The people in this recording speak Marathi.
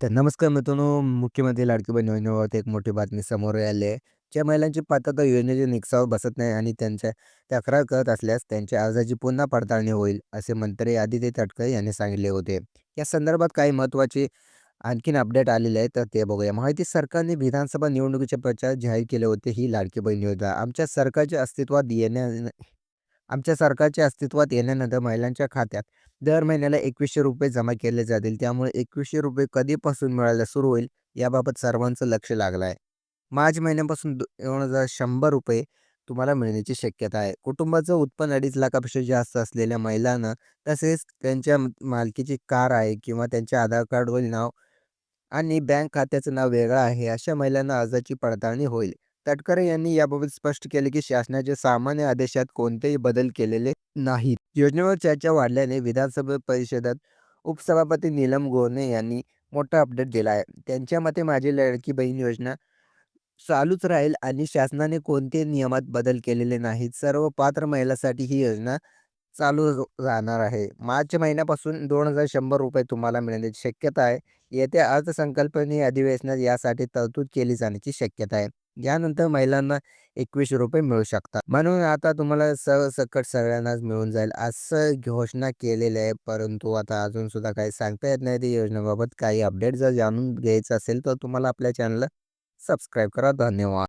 तर नमस्कार मित्रांनो, मुख्यमंत्री लाडकी बहीण योजनेबाबत एक मोठी बातमी समोर आली आहे. ज्या महिलांची पात्रता योजनेच्या निकषावर बसत नाही आणि त्यांच्या तक्रार करत असल्यास त्यांच्या अर्जाची पुन्हा पडताळणी होईल, असे मंत्री आदित्य तटकरे यांनी सांगितले होते. या संदर्भात काही महत्त्वाचे आणखीन अपडेट आलेले आहे, तर ते बघूया. माहिती सरकारने विधानसभा निवडणुकीचे प्रचार जाहीर केले होते, ही लाडकी बहीण योजना आमच्या सरकारच्या अस्तित्वात येण्या आमच्या सरकारच्या अस्तित्वात येण्यानंतर महिलांच्या खात्यात दर महिन्याला ₹2100 जमा केले जातील. त्यामुळे ₹2100 कधीपासून मिळायला सुरू होईल, याबाबत सर्वांचं लक्ष लागलं आहे. मार्च महिन्यापासून दोन हजार शंभर रुपये तुम्हाला मिळण्याची शक्यता आहे. कुटुंबाचं उत्पन्न अडीच लाखापेक्षा जास्त असलेल्या महिलांना, तसेच त्यांच्या मालकीची कार आहे किंवा त्यांच्या आधार कार्डवरील नाव आणि बँक खात्याचं नाव वेगळं आहे, अशा महिलांना अर्जाची पडताळणी होईल. तटकरे यांनी याबाबत स्पष्ट केले की शासनाच्या सामान्य आदेशात कोणतेही बदल केलेले नाहीत. योजनेवर चर्चा वाढल्याने विधानसभा परिषदेत उपसभापती नीलम गोने यांनी मोठा अपडेट दिला आहे. त्यांच्या मते माझी लडकी बहीण योजना चालूच राहील आणि शासनाने कोणते नियमात बदल केलेले नाहीत. सर्व पात्र महिलांसाठी ही योजना चालू राहणार आहे. मार्च महिन्यापासून ₹2100 तुम्हाला मिळण्याची शक्यता आहे. येत्या अर्थसंकल्पनीय अधिवेशनात यासाठी तरतूद केली जाण्याची शक्यता आहे. यानंतर महिलांना ₹2100 मिळू शकतात. म्हणून आता तुम्हाला सरसकट सगळ्यांनाच मिळून जाईल, असं घोषणा केलेली आहे. परंतु आता अजूनसुद्धा काही सांगता येत नाही. या योजनेबाबत काही अपडेट जर जाणून घ्यायचं असेल, तर तुम्हाला आपल्या चॅनलला सबस्क्राईब करा. धन्यवाद.